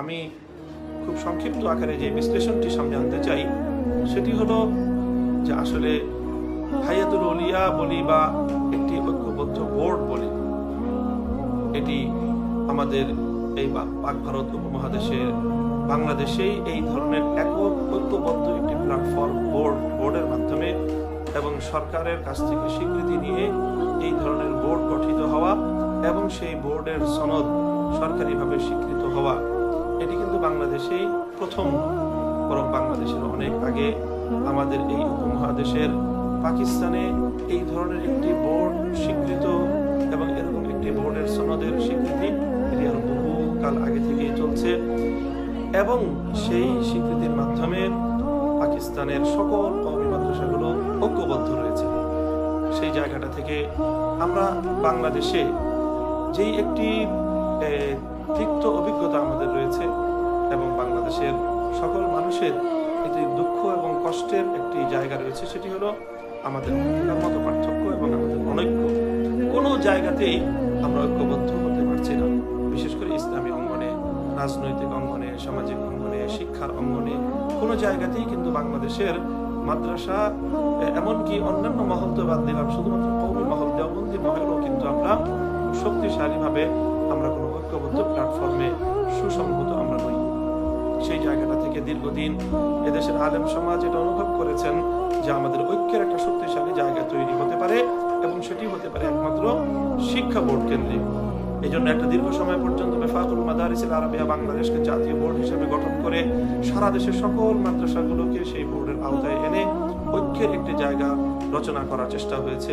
আমি খুব সংক্ষিপ্ত আকারে যে বিশ্লেষণটি সামনে আনতে চাই, সেটি হলো যে আসলে হায়াতুল অলিয়া বলি বা একটি ঐক্যবদ্ধ বোর্ড বলি, এটি আমাদের এই পাক ভারত উপমহাদেশের বাংলাদেশেই এই ধরনের একক ঐক্যবদ্ধ একটি প্ল্যাটফর্ম বোর্ড বোর্ডের মাধ্যমে এবং সরকারের কাছ থেকে স্বীকৃতি নিয়ে এই ধরনের বোর্ড গঠিত হওয়া এবং সেই বোর্ডের সনদ সরকারিভাবে স্বীকৃত হওয়া। বাংলাদেশেই প্রথম, বরং বাংলাদেশের অনেক আগে আমাদের এই উপমহাদেশের পাকিস্তানে এই ধরনের একটি বোর্ড স্বীকৃত এবং এরকম একটি বোর্ডের সনদের স্বীকৃতি এটি আর বহু কাল আগে থেকেই চলছে। এবং সেই স্বীকৃতির মাধ্যমে পাকিস্তানের সকল কওমি মাদ্রাসাগুলো ঐক্যবদ্ধ রয়েছে। সেই জায়গাটা থেকে আমরা বাংলাদেশে যেই একটি তিক্ত অভিজ্ঞতা আমাদের রয়েছে এবং বাংলাদেশের সকল মানুষের একটি দুঃখ এবং কষ্টের একটি জায়গা রয়েছে, সেটি হলো আমাদের মতো পার্থক্য এবং আমাদের অনৈক্য। কোনো জায়গাতেই আমরা ঐক্যবদ্ধ হতে পারছি না। বিশেষ করে ইসলামী অঙ্গনে, রাজনৈতিক অঙ্গনে, সামাজিক অঙ্গনে, শিক্ষার অঙ্গনে, কোনো জায়গাতেই কিন্তু বাংলাদেশের মাদ্রাসা, এমনকি অন্যান্য মহল তো বাদ দিলাম, শুধুমাত্র কৌমি মহল দেওবন্দি মহলও কিন্তু আমরা শক্তিশালীভাবে আমরা কোনো ঐক্যবদ্ধ প্ল্যাটফর্মে সুসংহত আমরা নই। সেই জায়গাটা থেকে দীর্ঘদিন এদেশের আলেম সমাজ এটা অনুভব করেছেন যে আমাদের ঐক্যের একটা শক্তিশালী জায়গা তৈরি হতে পারে এবং সেটি হতে পারে একমাত্র শিক্ষা বোর্ড কেন্দ্রিক। এই জন্য একটা দীর্ঘ সময় পর্যন্ত বেফাকুল মাদারিসিল আরবিয়া বাংলাদেশকে জাতীয় বোর্ড হিসেবে গঠন করে সারা দেশের সকল মাদ্রাসাগুলোকে সেই বোর্ডের আওতায় এনে ঐক্যের একটি জায়গা রচনা করার চেষ্টা হয়েছে।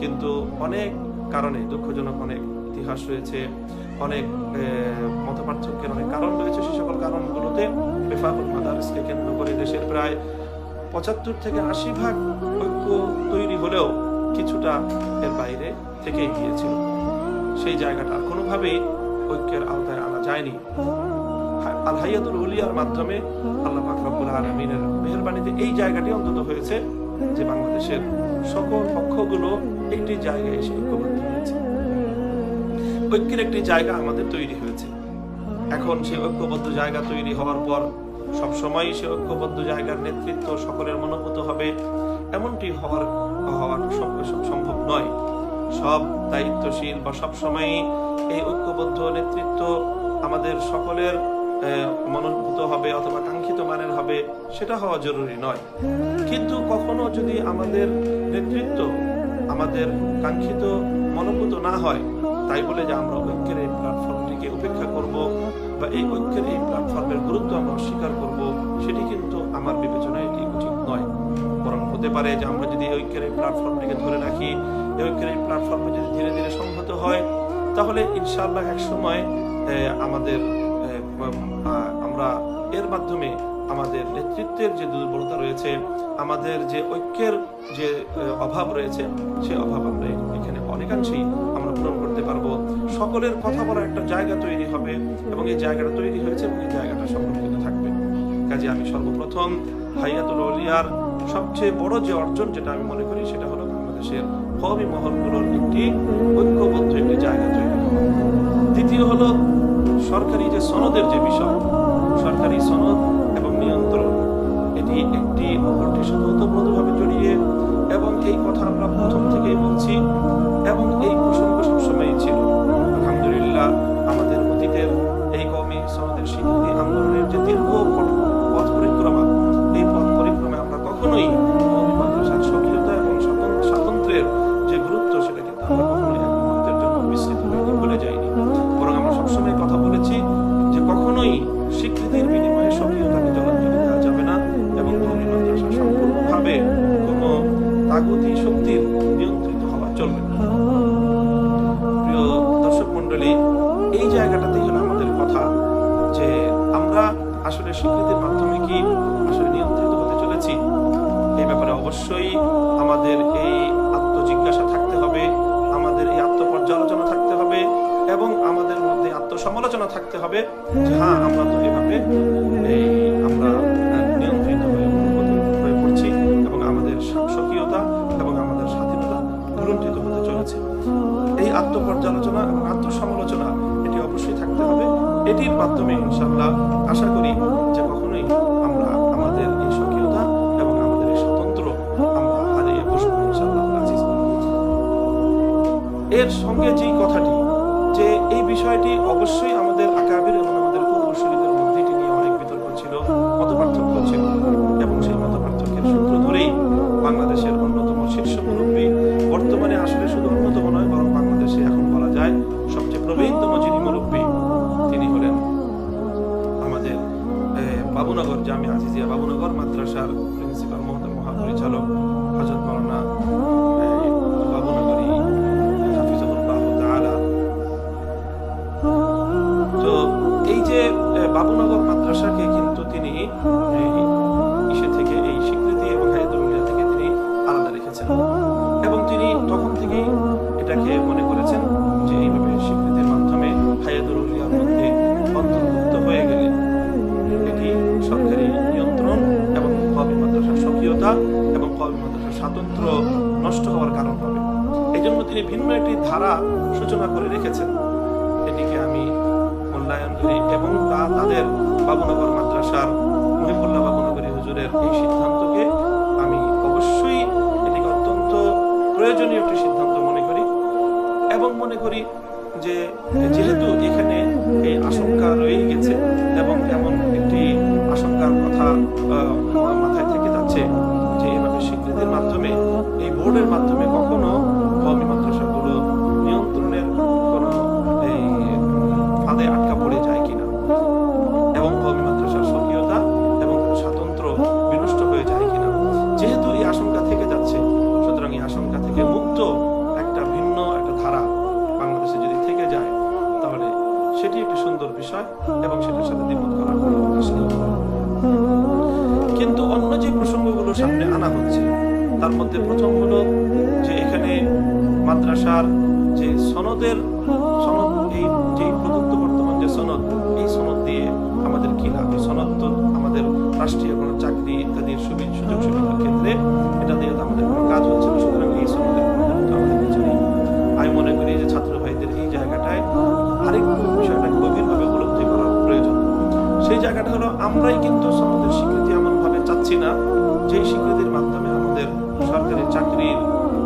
কিন্তু অনেক কারণে, দুঃখজনক অনেক ইতিহাস রয়েছে। অনেক মত পার্থক্যের অনেক কারণ রয়েছে। সে সকল কারণগুলোতে বেফাকুল মাদারিসকে কেন্দ্র করে দেশের প্রায় পঁচাত্তর থেকে আশি ভাগ ঐক্য তৈরি হলেও কিছুটা এর বাইরে থেকেই গিয়েছিল। সেই জায়গাটা কোনোভাবেই ঐক্যের আওতায় আনা যায়নি। হা- আল হাইয়াতুল উলিয়ার মাধ্যমে আল্লাহ পাক রব্বুল আলমিনের মেহরবানিতে এই জায়গাটি অন্তত হয়েছে যে বাংলাদেশের সকল পক্ষগুলো একটি জায়গায় এসে ঐক্যবদ্ধ হয়েছে। ঐক্যের একটি জায়গা আমাদের তৈরি হয়েছে। এখন সেই ঐক্যবদ্ধ জায়গা তৈরি হওয়ার পর সব সবসময় সে ঐক্যবদ্ধ জায়গার নেতৃত্ব সকলের মনোভূত হবে। এমনটি হওয়ার হওয়ার সম- সম্ভব নয়। সব দায়িত্বশীল বা সব সময় এই ঐক্যবদ্ধ নেতৃত্ব আমাদের সকলের মনোভূত হবে অথবা কাঙ্ক্ষিত মানের হবে, সেটা হওয়া জরুরি নয়। কিন্তু কখনো যদি আমাদের নেতৃত্ব আমাদের কাঙ্ক্ষিত মনোভূত না হয় তাই বলে যে আমরা ঐক্যের এই প্ল্যাটফর্মটিকে উপেক্ষা করব বা এই ঐক্যের এই প্ল্যাটফর্মের গুরুত্ব আমরা অস্বীকার করব, সেটি কিন্তু আমার বিবেচনায় এটি উচিত নয়। বরং হতে পারে যে আমরা যদি ঐক্যের এই প্ল্যাটফর্মটিকে ধরে রাখি, এই ঐক্যের এই প্ল্যাটফর্মে যদি ধীরে ধীরে সংহত হয়, তাহলে ইনশাআল্লাহ এক সময় আমাদের আমরা এর মাধ্যমে আমাদের নেতৃত্বের যে দুর্বলতা রয়েছে, আমাদের যে ঐক্যের যে অভাব রয়েছে সেই অভাব আমরা এখানে অনেকাংশেই পূরণ করতে পারব। সকলের কথা বলার একটা জায়গা তৈরি হবে এবং এই জায়গাটা তৈরি হয়েছে এবং এই জায়গাটা সংরক্ষিত থাকবে। কাজে আমি সর্বপ্রথম হাইয়াতুল অলিয়ার সবচেয়ে বড় যে অর্জন যেটা আমি মনে করি সেটা হলো বাংলাদেশের কবি মহলগুলোর একটি ঐক্যবদ্ধ একটি জায়গা তৈরি হওয়া। দ্বিতীয় হলো সরকারি যে সনদের যে বিষয়, সরকারি সনদ এবং নিয়ন্ত্রণ, এটি একটি অপরটির সাথে ওতপ্রোতভাবে জড়িয়ে এবং এই কথা আমরা প্রথম থেকেই বলছি আত্মপর্যালোচনা এবং আত্মসমালোচনা এটি অবশ্যই থাকতে হবে। এটির মাধ্যমে ইনশাল্লাহ আশা করি যে কখনোই আমরা আমাদের এই স্বকীয়তা এবং আমাদের এই স্বতন্ত্র আমরা হারিয়ে বসবো ইনশাল্লাহ এর সঙ্গে যেই কথাটি, যে এই বিষয়টি অবশ্যই আমাদের আকাবির যে যেহেতু এখানে এই আশঙ্কা রয়ে গেছে এবং এমন একটি আশঙ্কার কথা মাথায় থেকে যাচ্ছে যে এভাবে স্বীকৃতির মাধ্যমে, এই বোর্ডের মাধ্যমে প্রসঙ্গগুলো সামনে আনা হচ্ছে। তার মধ্যে প্রথম হলো যে এখানে মাদ্রাসার যে সনদের, সনদ এই যে প্রদত্ত বর্তমান যে সনদ, এই সনদ দিয়ে আমাদের কি লাভ? এই সনদ তো আমাদের রাষ্ট্রীয় কোনো চাকরি ইত্যাদির সুবিধা, সুযোগ সুবিধার ক্ষেত্রে এটা দিয়ে আমাদের কোনো কাজ হচ্ছে না। সুতরাং এই সনদের আমি মনে করি যে ছাত্র ভাইদের এই জায়গাটায় আরেকটু বিষয়টা গভীরভাবে উপলব্ধি করার প্রয়োজন। সেই জায়গাটা হলো আমরাই কিন্তু সনদের স্বীকৃতি চাচ্ছি না, যেই স্বীকৃতির মাধ্যমে আমাদের সরকারি চাকরির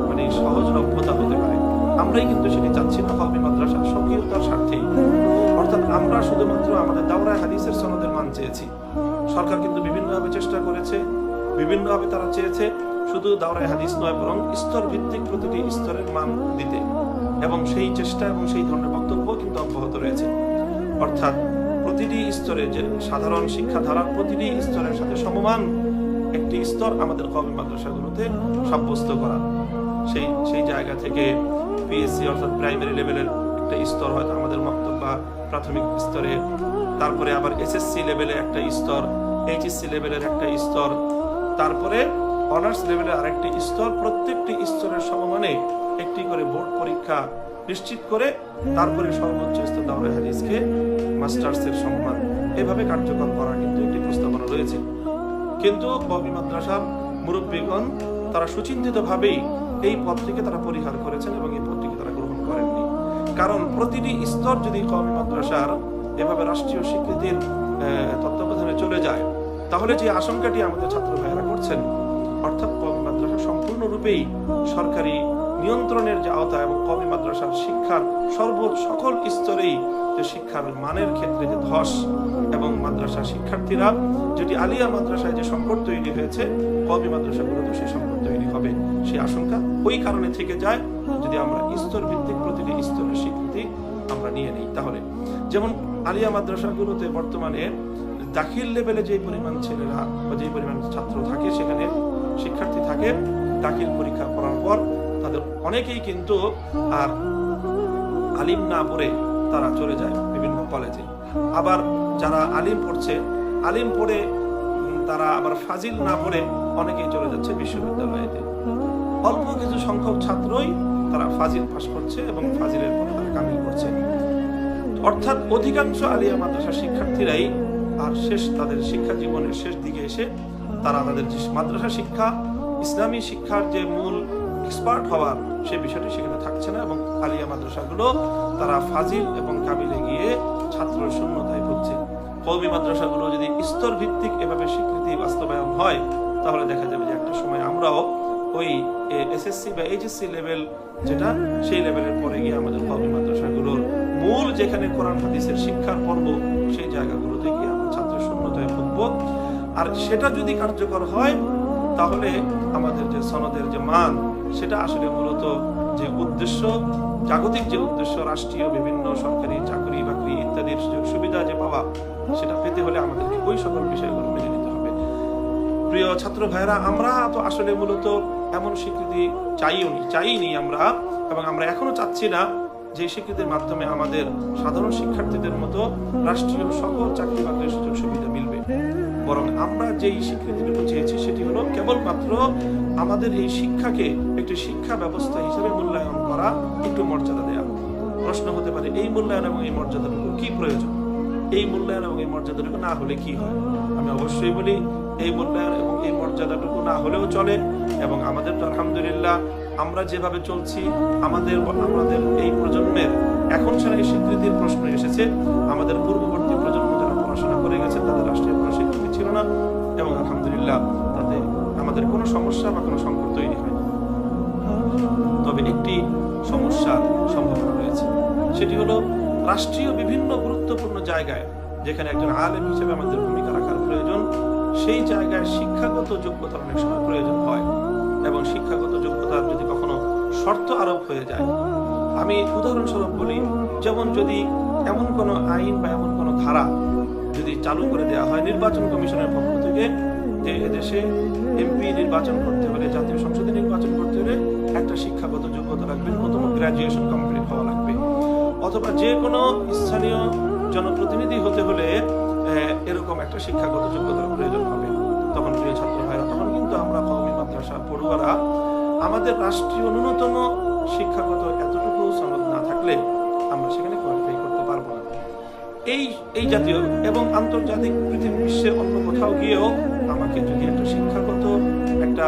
মানে সহজলভ্যতা হতে পারে। আমরাই কিন্তু সেটি চাচ্ছি না কবি মাদ্রাসার স্বকীয়তার স্বার্থেই অর্থাৎ আমরা শুধুমাত্র আমাদের দাওরায় হাদিসের সনদের মান চেয়েছি। সরকার কিন্তু বিভিন্নভাবে চেষ্টা করেছে, বিভিন্নভাবে তারা চেয়েছে শুধু দাওরায় হাদিস নয়, বরং স্তর ভিত্তিক প্রতিটি স্তরের মান দিতে। এবং সেই চেষ্টা এবং সেই ধরনের বক্তব্য কিন্তু অব্যাহত রয়েছে। অর্থাৎ প্রতিটি স্তরে যে সাধারণ শিক্ষাধারার প্রতিটি স্তরের সাথে সমমান একটি স্তর আমাদের কবি মাদ্রাসাগুলোতে সাব্যস্ত করা। সেই সেই জায়গা থেকে পিএসসি অর্থাৎ প্রাইমারি লেভেলের একটা স্তর হয়তো আমাদের মক্তব্য বা প্রাথমিক স্তরে। তারপরে আবার এসএসসি লেভেলে একটা স্তর এইচএসসি লেভেলের একটা স্তর। তারপরে অনার্স লেভেলের আরেকটি স্তর, প্রত্যেকটি স্তরের সমমানে একটি করে বোর্ড পরীক্ষা নিশ্চিত করে তারপরে সর্বোচ্চ স্তর দাওরা হাদিসকে মাস্টার্সের সম্মান। এভাবে কার্যকর করার কিন্তু একটি প্রস্তাবনা রয়েছে। কিন্তু ববি মাদ্রাসার মুরব্বীগণ তারা সুচিন্তিতভাবেই এই পথটিকে তারা পরিহার করেছেন এবং এই পথটিকে তারা গ্রহণ করেননি। কারণ প্রতিটি স্তর যদি কবি মাদ্রাসার এভাবে রাষ্ট্রীয় স্বীকৃতির তত্ত্বাবধানে চলে যায়, তাহলে যে আশঙ্কাটি আমাদের ছাত্র ভাইয়েরা করছেন, অর্থাৎ কবি মাদ্রাসা সম্পূর্ণরূপেই সরকারি নিয়ন্ত্রণের যে আওতা এবং কবি মাদ্রাসার শিক্ষার সর্ব সকল স্তরেই যে শিক্ষার মানের ক্ষেত্রে যে ধস এবং মাদ্রাসা শিক্ষার্থীরা, যেটি আলিয়া মাদ্রাসায় যে সংকট তৈরি হয়েছে, কবি মাদ্রাসাগুলোতে সেই সংকট তৈরি হবে, সেই আশঙ্কা ওই কারণে থেকে যায় যদি আমরা স্তর ভিত্তিক প্রতিটি স্তরের স্বীকৃতি আমরা নিয়ে নিই। তাহলে যেমন আলিয়া মাদ্রাসাগুলোতে বর্তমানে দাখিল লেভেলে যে পরিমাণ ছেলেরা বা যে পরিমাণ ছাত্র থাকে সেখানে, শিক্ষার্থী থাকে, দাখিল পরীক্ষা করার পর তাদের অনেকেই কিন্তু, আর আলিম না পড়ে তারা চলে যায় বিভিন্ন কলেজে আবার যারা আলিম পড়ছে, আলিম পড়ে তারা আবার ফাজিল না পড়ে অনেকেই চলে যাচ্ছে বিশ্ববিদ্যালয়েতে। অল্প কিছু সংখ্যক ছাত্রই তারা ফাজিল পাশ করছে এবং ফাজিলের পরে তারা কামিল করছে। অর্থাৎ অধিকাংশ আলিয়া মাদ্রাসা শিক্ষার্থীরাই আর শেষ তাদের শিক্ষা জীবনের শেষ দিকে এসে তারা তাদের মাদ্রাসা শিক্ষা, ইসলামী শিক্ষার যে মূল এক্সপার্ট হওয়ার সে বিষয়টি সেখানে থাকছে না এবং আলিয়া মাদ্রাসাগুলো তারা ফাজিল এবং কাবিলে গিয়ে ছাত্র শূন্যতায় ভুগছে। কওমি মাদ্রাসাগুলো যদি স্তর ভিত্তিক এভাবে স্বীকৃতি বাস্তবায়ন হয়, তাহলে দেখা যাবে যে একটা সময় আমরাও ওই এসএসসি বা এইচএসসি লেভেল যেটা, সেই লেভেলের পরে গিয়ে আমাদের কওমি মাদ্রাসাগুলোর মূল যেখানে কোরআন হাদিসের শিক্ষার পর্ব, সেই জায়গাগুলোতে গিয়ে আমরা ছাত্র শূন্যতায় ভুগবো। আর সেটা যদি কার্যকর হয়, তাহলে আমাদের যে সনদের যে মান সেটা আসলে মূলত যে উদ্দেশ্য, জাগতিক যে উদ্দেশ্য, রাষ্ট্রীয় বিভিন্ন সরকারি চাকরি, বাকরি ইত্যাদির সুযোগ সুবিধা যে পাওয়া, সেটা পেতে হলে আমাদেরকে ওই সকল বিষয়গুলো মেনে নিতে হবে। প্রিয় ছাত্র ভাইরা আমরা তো আসলে মূলত এমন স্বীকৃতি চাইও নি, চাইনি আমরা, এবং আমরা এখনও চাচ্ছি না যে স্বীকৃতির মাধ্যমে আমাদের সাধারণ শিক্ষার্থীদের মতো রাষ্ট্রীয় সকল চাকরি বাকরির সুযোগ সুবিধা মিলবে। বরং আমরা যেই স্বীকৃতিটুকু চেয়েছি সেটি হলো কেবলমাত্র আমাদের এই শিক্ষাকে একটি শিক্ষা ব্যবস্থা হিসেবে মূল্যায়ন করা একটু মর্যাদা দেয়া। প্রশ্ন হতে পারে, এই মূল্যায়ন এবং এই মর্যাদাটুকু কি প্রয়োজন? এই মূল্যায়ন এবং এই মর্যাদাটুকু না হলে কি হয়? আমি অবশ্যই বলি, এই মূল্যায়ন এবং এই মর্যাদাটুকু না হলেও চলে এবং আমাদের তো আলহামদুলিল্লাহ আমরা যেভাবে চলছি, আমাদের আমাদের এই প্রজন্মের এখন সারা এই স্বীকৃতির প্রশ্ন এসেছে। আমাদের পূর্ববর্তী প্রজন্ম এবং আলহামদুলিল্লাহ তাতে আমাদের কোনো সমস্যা বা কোনো সংকট তৈরি হয় তবে একটি সমস্যার সম্ভাবনা রয়েছে। সেটি হলো রাষ্ট্রীয় বিভিন্ন গুরুত্বপূর্ণ জায়গায় যেখানে একজন আলেম হিসেবে আমাদের ভূমিকা রাখার প্রয়োজন, সেই জায়গায় শিক্ষাগত যোগ্যতা অনেক সময় প্রয়োজন হয় এবং শিক্ষাগত যোগ্যতার যদি কখনো শর্ত আরোপ হয়ে যায়। আমি উদাহরণস্বরূপ বলি, যেমন যদি এমন কোনো আইন বা এমন কোনো ধারা চালু করে দেওয়া হয়। নির্বাচন কমিশনের পক্ষ থেকে যে এদেশে এমপি নির্বাচন করতে হলে, জাতীয় সংসদে নির্বাচন করতে হলে একটা শিক্ষাগত যোগ্যতা লাগবে, ন্যূনতম গ্রাজুয়েশন কমপ্লিট হওয়া লাগবে। অথবা যে কোনো স্থানীয় জনপ্রতিনিধি হতে হলে এরকম একটা শিক্ষাগত যোগ্যতার প্রয়োজন হবে। তখন প্রিয় ছাত্র ভাইরা, তখন কিন্তু আমরা কওমি মাদ্রাসা পড়ুয়ারা, আমাদের রাষ্ট্রীয় ন্যূনতম শিক্ষাগত এতটুকু সনদ না থাকলে আমরা সেখানে এই এই জাতীয় এবং আন্তর্জাতিক পৃথিবী বিশ্বের অন্য কোথাও গিয়েও আমাকে যদি একটা শিক্ষাগত একটা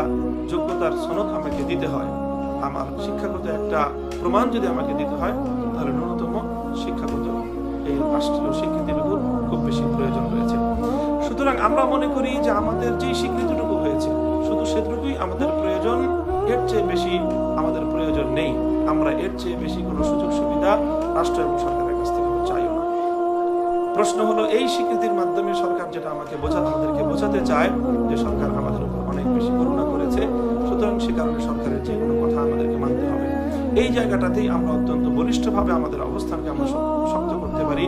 যোগ্যতার সনদ আমাকে দিতে হয়, আমার শিক্ষাগত একটা প্রমাণ যদি আমাকে দিতে হয়, তাহলে ন্যূনতম শিক্ষাগত এই রাষ্ট্রীয় স্বীকৃতিটুকুর খুব বেশি প্রয়োজন রয়েছে। সুতরাং আমরা মনে করি যে আমাদের যে স্বীকৃতিটুকু হয়েছে, শুধু সেটুকুই আমাদের প্রয়োজন, এর চেয়ে বেশি আমাদের প্রয়োজন নেই। আমরা এর চেয়ে বেশি কোনো সুযোগ সুবিধা রাষ্ট্র এবং না প্রশ্ন হলো, এই স্বীকৃতির মাধ্যমে সরকার যেটা আমাকে বোঝা আমাদেরকে বোঝাতে চায় যে সরকার আমাদের উপর অনেক বেশি করুণা করেছে। সুতরাং সে কারণে সরকারের যে কোনো কথা আমাদেরকে মানতে হবে। এই জায়গাটাতেই আমরা অত্যন্ত বলিষ্ঠভাবে আমাদের অবস্থানকে আমরা শক্ত করতে পারি,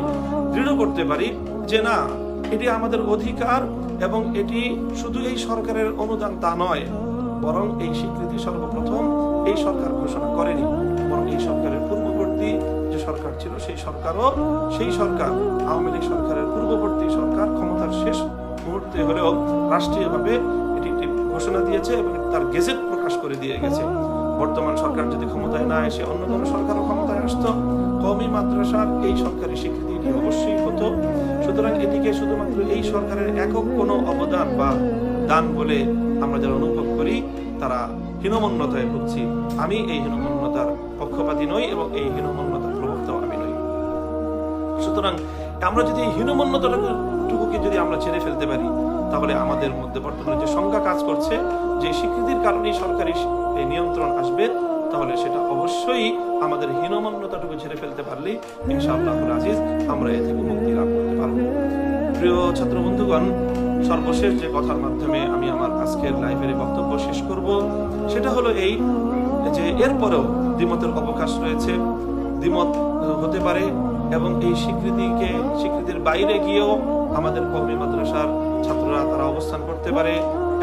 দৃঢ় করতে পারি যে না, এটি আমাদের অধিকার এবং এটি শুধু এই সরকারের অনুদান তা নয়, বরং এই স্বীকৃতি সর্বপ্রথম এই সরকার ঘোষণা করেনি, বরং এই সরকারের পূর্ববর্তী যে সরকার ছিল, সেই সরকারও, সেই সরকার আওয়ামী লীগ সরকারের পূর্ববর্তী সরকার ক্ষমতার শেষ মুহূর্তে হলেও রাষ্ট্রীয়ভাবে এটি একটি ঘোষণা দিয়েছে এবং তার গেজেট প্রকাশ করে দিয়ে গেছে। বর্তমান সরকার যদি ক্ষমতায় না এসে অন্য কোনো সরকারও ক্ষমতায় আসতো, কওমি মাদ্রাসার এই সরকারি স্বীকৃতি এটি অবশ্যই হতো। সুতরাং এটিকে শুধুমাত্র এই সরকারের একক কোনো অবদান বা দান বলে আমরা যারা অনুভব করি, তারা হীনমন্যতায় ভুগছি। আমি এই হীনমন্যতার পক্ষপাতী নই এবং এই নই সুতরাং আমরা যদি হীনমন্যতাটুকুকে যদি আমরা ছেড়ে ফেলতে পারি, তাহলে আমাদের মধ্যে বর্তমানে যে সংখ্যা কাজ করছে, যে স্বীকৃতির কারণেই সরকারি এই নিয়ন্ত্রণ আসবে, তাহলে সেটা অবশ্যই আমাদের হীনমন্যতাটুকু ছেড়ে ফেলতে পারলেই ইনশাআল্লাহ আজিজ আমরা এ থেকে মুক্তি লাভ করতে পারব। প্রিয় ছাত্র বন্ধুগণ, সর্বশেষ যে কথার মাধ্যমে আমি আমার আজকের লাইভের বক্তব্য শেষ করব, সেটা হলো এই যে এরপরেও দ্বিমতের অবকাশ রয়েছে। দ্বিমত হতে পারে এবং এই স্বীকৃতিকে, স্বীকৃতির বাইরে গিয়েও আমাদের কর্মী মাদ্রাসার ছাত্ররা তারা অবস্থান করতে পারে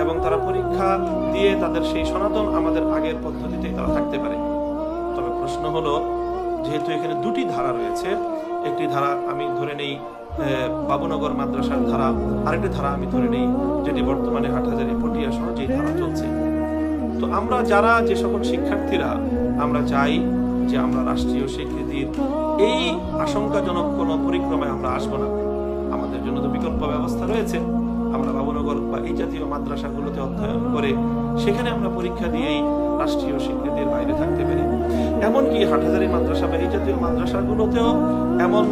এবং তারা পরীক্ষা দিয়ে তাদের সেই সনাতন আমাদের আগের পদ্ধতিতে তারা থাকতে পারে। তবে প্রশ্ন হলো, যেহেতু এখানে দুটি ধারা রয়েছে, একটি ধারা আমি ধরে নেই বাবুনগর মাদ্রাসার ধারা, আরেকটি ধারা আমি ধরে নেই, যেটি বর্তমানে হাটহাজারি পটিয়া সহ যে ধারা চলছে। তো আমরা যারা, যে সকল শিক্ষার্থীরা, আমরা চাই যে আমরা রাষ্ট্রীয় স্বীকৃতির এই আশঙ্কাজনক কোনো পরিক্রমায় আমরা আসব না। আমাদের জন্য তো বিকল্প ব্যবস্থা রয়েছে। আমরা বাবুনগর বা এই জাতীয় মাদ্রাসাগুলোতে অধ্যয়ন করে সেখানে আমরা পরীক্ষা দিয়েই রাষ্ট্রীয় স্বীকৃতির বাইরে থাকতে পারি। এমনকি হাটহাজারি মাদ্রাসা বা এই জাতীয় মাদ্রাসাগুলোতেও এমন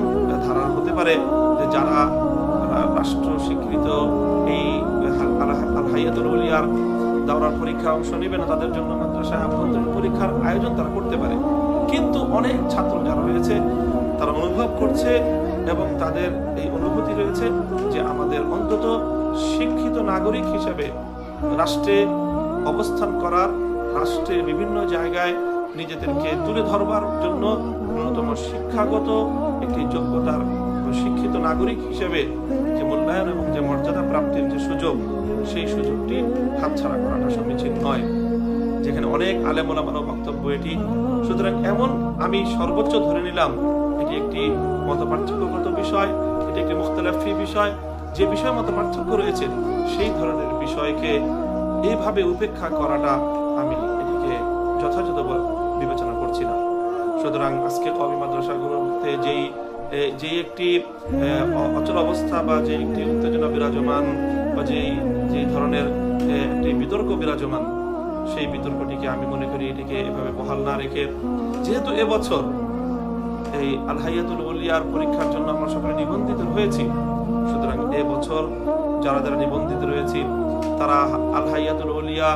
ধারা হতে পারে যে যারা রাষ্ট্র স্বীকৃত এই হাইয়াতুল উলিয়ার দাওরার পরীক্ষা অংশ নেবে না, তাদের জন্য মাদ্রাসায় আভ্যন্তরীণ পরীক্ষার আয়োজন তারা করতে পারে। কিন্তু অনেক ছাত্র যারা রয়েছে, তারা অনুভব করছে এবং তাদের এই অনুভূতি রয়েছে যে আমাদের অন্তত শিক্ষিত নাগরিক হিসেবে রাষ্ট্রে অবস্থান করার রাষ্ট্রের বিভিন্ন জায়গায় নিজেদেরকে তুলে ধরবার জন্য ন্যূনতম শিক্ষাগত একটি যোগ্যতার শিক্ষিত নাগরিক হিসেবে যে মূল্যায়ন এবং যে মর্যাদা প্রাপ্তির যে সুযোগ, সেই সুযোগটি হাতছাড়া করাটা সমীচীন নয়। যেখানে অনেক আলেমোলামানো বক্তব্য এটি। সুতরাং এমন আমি সর্বোচ্চ ধরে নিলাম, এটি একটি মত পার্থক্যগত বিষয়, এটি একটি মুখতলাফি বিষয়। যে বিষয় মত পার্থক্য রয়েছে, সেই ধরনের বিষয়কে এইভাবে উপেক্ষা করাটা আমি এটিকে যথাযথ বিবেচনা করছি না। সুতরাং আজকে কবি মাদ্রাসাগুলোর মধ্যে যেই যেই একটি অচল অবস্থা বা যে একটি উত্তেজনা বিরাজমান বা যেই যেই ধরনের একটি বিতর্ক বিরাজমান সেই বিতর্কটিকে আমি মনে করি এটিকে এভাবে বহাল না রেখে, যেহেতু এবছর এই আলহাইয়াতুল উলিয়ার পরীক্ষার জন্য আমরা সকলে নিবন্ধিত হয়েছি, সুতরাং এবছর যারা যারা নিবন্ধিত রয়েছি, তারা আলহাইয়াতুল উলিয়া,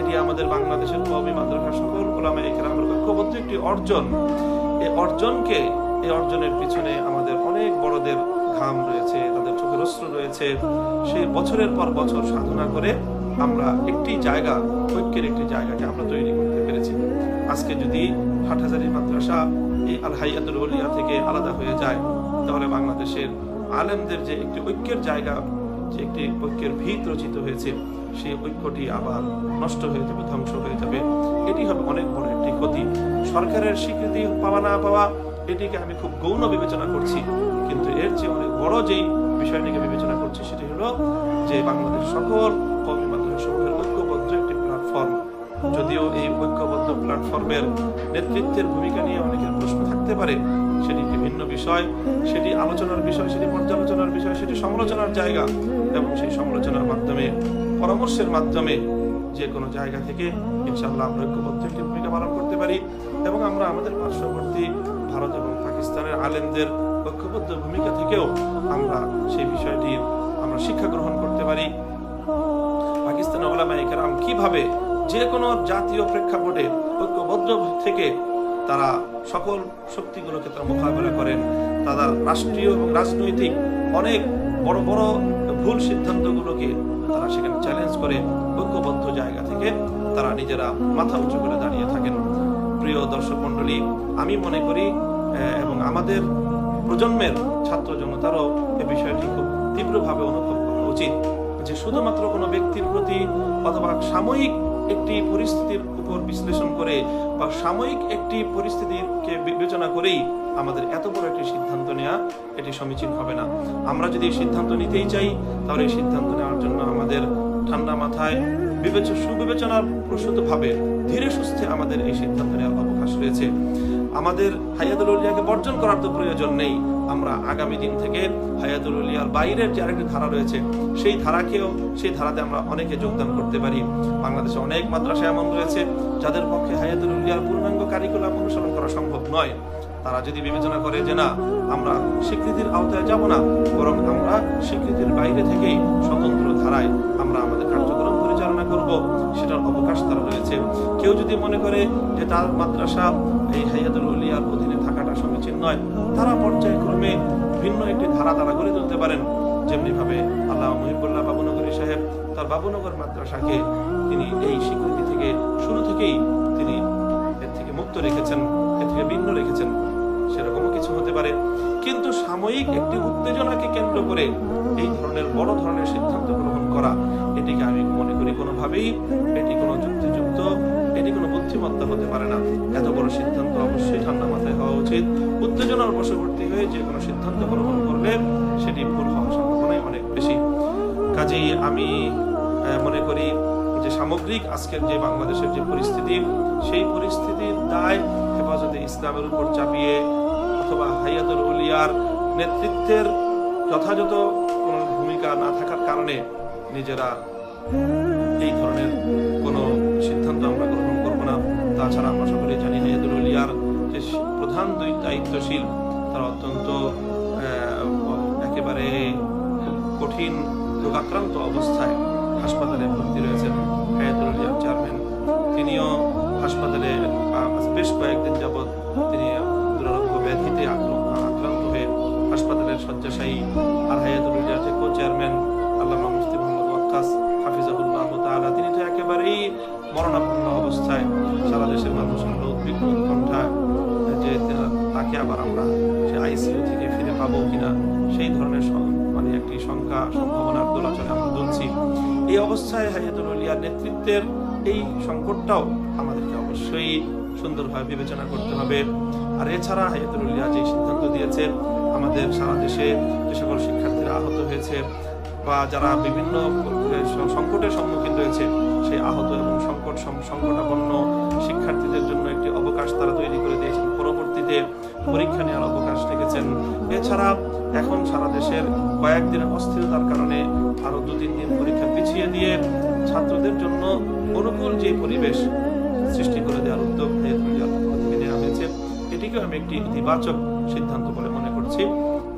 এটি আমাদের বাংলাদেশের কবি মাদ্রাসা সকল গোলামে একরামের ঐক্যবদ্ধ একটি অর্জন। এই অর্জনকে, এই অর্জনের পিছনে আমাদের অনেক বড়দের ঘাম রয়েছে, তাদের চোখের অস্ত্র রয়েছে। সেই বছরের পর বছর সাধনা করে আমরা একটি জায়গা, ঐক্যের একটি জায়গাকে আমরা তৈরি করতে পেরেছি। আজকে যদি হাটহাজারি মাদ্রাসা এই আল হাইয়াতুল উলিয়া থেকে আলাদা হয়ে যায়, তাহলে বাংলাদেশের আলেমদের যে একটি ঐক্যের জায়গা, যে একটি ঐক্যের ভিত রচিত হয়েছে, সেই ঐক্যটি আবার নষ্ট হয়ে যাবে, ধ্বংস হয়ে যাবে। এটি হবে অনেক বড় একটি ক্ষতি। সরকারের স্বীকৃতি পাওয়া না পাওয়া, এটিকে আমি খুব গৌণ বিবেচনা করছি। কিন্তু এর চেয়ে অনেক বড় যেই বিষয়টিকে বিবেচনা করছি, সেটি হলো যে বাংলাদেশ সকল যদিও এই ঐক্যবদ্ধ প্ল্যাটফর্মের নেতৃত্বের ভূমিকা নিয়ে অনেকের প্রশ্ন থাকতে পারে, সেটি বিভিন্ন বিষয়, সেটি আলোচনার বিষয়, সেটি পর্যালোচনার বিষয়, সেটি সমালোচনার জায়গা, এবং সেই সমালোচনার মাধ্যমে, পরামর্শের মাধ্যমে যে কোনো জায়গা থেকে ইনশাআল্লাহ আমরা ঐক্যবদ্ধ একটি ভূমিকা পালন করতে পারি, এবং আমরা আমাদের পার্শ্ববর্তী ভারত এবং পাকিস্তানের আলেমদের ঐক্যবদ্ধ ভূমিকা থেকেও আমরা সেই বিষয়টি আমরা শিক্ষা গ্রহণ করতে পারি। পাকিস্তানের ওলামায়ে কেরাম কীভাবে যে কোনো জাতীয় প্রেক্ষাপটে ঐক্যবদ্ধ থেকে তারা সকল শক্তিগুলোকে তারা মোকাবেলা করেন। তারা রাষ্ট্রীয় এবং রাজনৈতিক অনেক বড় বড় ভুল সিদ্ধান্তগুলোকে তারা সেখানে চ্যালেঞ্জ করে, ঐক্যবদ্ধ জায়গা থেকে তারা নিজেরা মাথা উঁচু করে দাঁড়িয়ে থাকেন। প্রিয় দর্শক মণ্ডলী, আমি মনে করি এবং আমাদের প্রজন্মের ছাত্র জনতারও এ বিষয়টি খুব তীব্রভাবে অনুভব করা উচিত যে শুধুমাত্র কোনো ব্যক্তির প্রতি অথবা সাময়িক একটি পরিস্থিতির উপর বিশ্লেষণ করে বা সাময়িক একটি পরিস্থিতিকে বিবেচনা করেই আমাদের এত বড় একটি সিদ্ধান্ত নেওয়া এটি সমীচীন হবে না। আমরা যদি সিদ্ধান্ত নিতেই চাই, তাহলে এই সিদ্ধান্ত নেওয়ার জন্য আমাদের ঠান্ডা মাথায় বিবেচ সুবিবেচনার প্রসূতভাবে ধীরে সুস্থে আমাদের এই সিদ্ধান্ত নেওয়ার অবকাশ রয়েছে। আমাদের হায়াতুল উলিয়াকে বর্জন করার তো প্রয়োজন নেই। আমরা আগামী দিন থেকে হায়াতুল উলিয়ার বাইরের যে আরেকটি ধারা রয়েছে, সেই ধারাকেও, সেই ধারাতে আমরা অনেকে যোগদান করতে পারি। বাংলাদেশে অনেক মাদ্রাসা এমন রয়েছে, যাদের পক্ষে হায়াতুল উলিয়ার পূর্ণাঙ্গ কারিকুলাম অনুসরণ করা সম্ভব নয়। তারা যদি বিবেচনা করে যে না, আমরা স্বীকৃতির আওতায় যাব না, বরং আমরা স্বীকৃতির বাইরে থেকেই স্বতন্ত্র ধারায় আমরা আমাদের কার্যক্রম পরিচালনা করব, সেটার অবকাশ তারা রয়েছে। কেউ যদি মনে করে যে তার মাদ্রাসা এই হাইয়াতুল উলিয়ার অধীনে থাকাটা সমীচীন নয় তারা পর্যায়ক্রমে ভিন্ন একটি ধারা তারা গড়ে তুলতে পারেন। যেমনি ভাবে আল্লাহ মহিবুল্লাহ বাবুনগরী সাহেব তার বাবুনগর মাদ্রাসাকে তিনি এই স্বীকৃতি থেকে শুরু থেকেই তিনি এর থেকে মুক্ত রেখেছেন, এর থেকে ভিন্ন রেখেছেন, সেরকমও কিছু হতে পারে। কিন্তু সাময়িক একটি উত্তেজনাকে কেন্দ্র করে এই ধরনের বড় ধরনের সিদ্ধান্ত গ্রহণ করা, এটিকে আমি মনে করি কোনোভাবেই এটি কোনো কোনো বুদ্ধিমত্তা হতে পারে না। এত বড় সিদ্ধান্ত অবশ্যই ঠান্ডা মাথায় হওয়া উচিত। উত্তেজনার বশবর্তী হয়ে যে কোনো সিদ্ধান্ত গ্রহণ করলে সেটি ভুল হওয়ার সম্ভাবনাই অনেক বেশি। কাজেই আমি মনে করি যে সামগ্রিক আজকের যে বাংলাদেশের যে পরিস্থিতি, সেই পরিস্থিতির দায় হেফাজতে ইসলামের উপর চাপিয়ে অথবা হাইয়াতুল উলিয়ার নেতৃত্বের যথাযথ কোনো ভূমিকা না থাকার কারণে নিজেরা এই ধরনের কোনো সিদ্ধান্ত আমরা গ্রহণ না। তাছাড়া আমরা সকলেই জানি হায়াতুল উলিয়ার যে প্রধান দুই দায়িত্বশীল, তারা অত্যন্ত একেবারে কঠিন, রোগাক্রান্ত অবস্থায় হাসপাতালে ভর্তি রয়েছেন হায়াতুল উলিয়ার চেয়ারম্যান। তিনিও হাসপাতালে বেশ কয়েকদিন যাবৎ তিনি দুরারোগ্য ব্যাধিতে আক্রান্ত হয়ে হাসপাতালের শয্যাশায়ী আর হায়াতুল উলিয়ার যে কো চেয়ারম্যান আল্লামা মুফতি মোহাম্মদ ওয়াক্কাস হাফিজাহুল্লাহ তাআলা, তিনি তো একেবারেই মরণাপন্ন দেশের মানুষ হলো উদ্বিগ্ন যে তাকে আবার আমরা সে আইসিইউ থেকে ফিরে পাবো কিনা, সেই ধরনের মানে একটি শঙ্কা সম্ভাবনার দোলাচলে আমরা দুলছি। এই অবস্থায় হায়াতুল উলিয়ার নেতৃত্বের এই সংকটটাও আমাদেরকে অবশ্যই সুন্দরভাবে বিবেচনা করতে হবে। আর এছাড়া হায়াতুল উলিয়া যে সিদ্ধান্ত দিয়েছে, আমাদের সারা দেশে যে সকল শিক্ষার্থীরা আহত হয়েছে বা যারা বিভিন্ন সংকটের সম্মুখীন রয়েছে, সেই আহত এবং সংকট সম- শিক্ষার্থীদের জন্য একটি অবকাশ তারা তৈরি করে দিয়েছেন। পরবর্তীতে পরীক্ষা নেওয়ার অবকাশ রেখেছেন। এছাড়া এখন সারা দেশের কয়েকদিনের অস্থিরতার কারণে আরও দু তিন দিন পরীক্ষা পিছিয়ে দিয়ে ছাত্রদের জন্য অনুকূল যে পরিবেশ সৃষ্টি করে দেওয়ার উদ্যোগ নেওয়া হয়েছে। এটিকেও আমি একটি ইতিবাচক সিদ্ধান্ত বলে মনে করছি।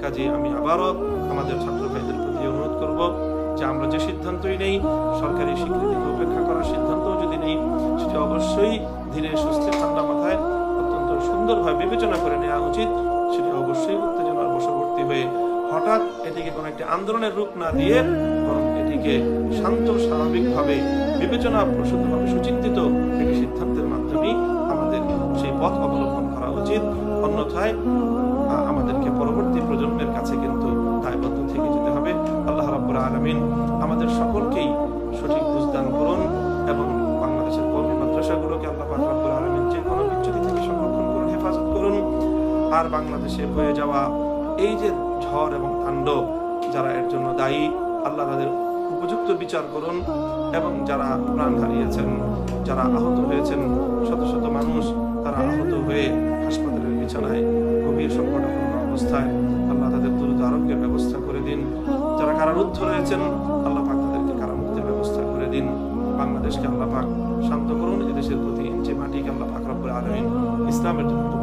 কাজে আমি আবারও আমাদের ছাত্র ভাইদের প্রতি অনুরোধ করব যে আমরা যে সিদ্ধান্তই নেই, সরকারি স্বীকৃতিকে উপেক্ষা করার সিদ্ধান্ত যদি নেই, সেটি অবশ্যই ধীরে সুস্থে ঠান্ডা মাথায় অত্যন্ত সুন্দরভাবে বিবেচনা করে নেওয়া উচিত। সেটি অবশ্যই উত্তেজনার বশবর্তী হয়ে হঠাৎ এটিকে কোনো একটি আন্দোলনের রূপ না দিয়ে বরং এটিকে শান্ত, স্বাভাবিকভাবে বিবেচনা, প্রসূতভাবে সুচিন্তিত একটি সিদ্ধান্তের মাধ্যমেই আমাদের সেই পথ অবলম্বন করা উচিত। অন্যথায় আলামিন। আমাদের সকলকেই সঠিক বুঝদান করুন এবং বাংলাদেশের কর্মী মাদ্রাসাগুলোকে আল্লাহ পাক রাব্বুল আলামিন যে কোনো বিচ্যুতি থেকে সংরক্ষণ করুন, হেফাজত করুন। আর বাংলাদেশে হয়ে যাওয়া এই যে ঝড় এবং তাণ্ডব যারা এর জন্য দায়ী, আল্লাহ তাদের উপযুক্ত বিচার করুন এবং যারা প্রাণ হারিয়েছেন, যারা আহত হয়েছেন, শত শত মানুষ তারা আহত হয়ে হাসপাতালের বিছানায় গভীর সংকটাপন্ন অবস্থায় কারারুদ্ধ রয়েছেন আল্লাহ পাক তাদেরকে কারামুক্তির ব্যবস্থা করে দিন। বাংলাদেশকে আল্লাহ পাক শান্ত করুন, এদেশের প্রতি ইঞ্চি মাটিকে আল্লাহ পাক রব্বুল আলমিন ইসলামের জন্য